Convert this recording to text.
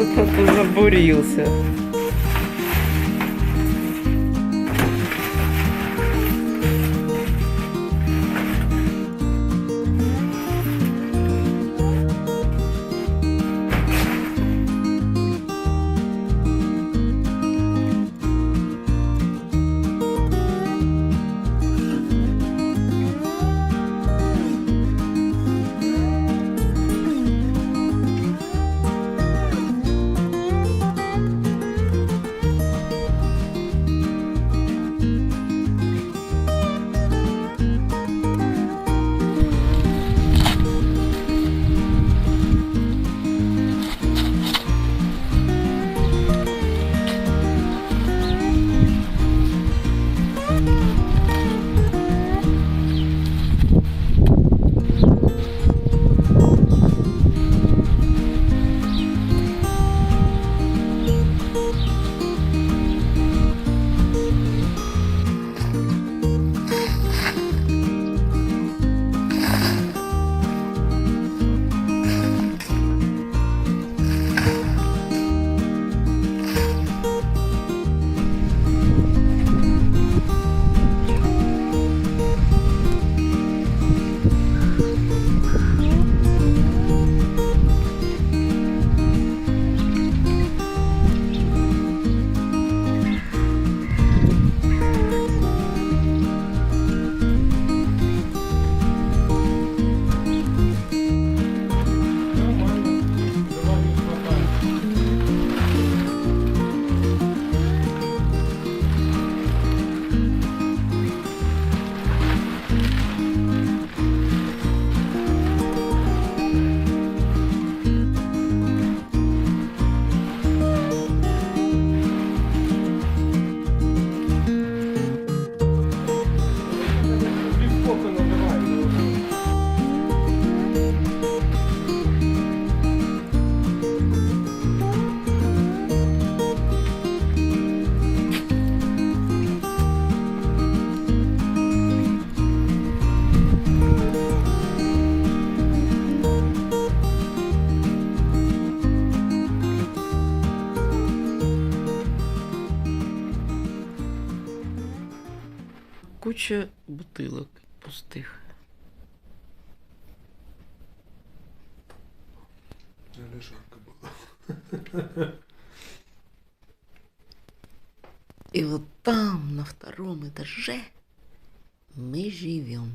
Кто-то забурился. куча бутилок пустих. Реально жарко было. И вот там, на втором этаже, мы живем.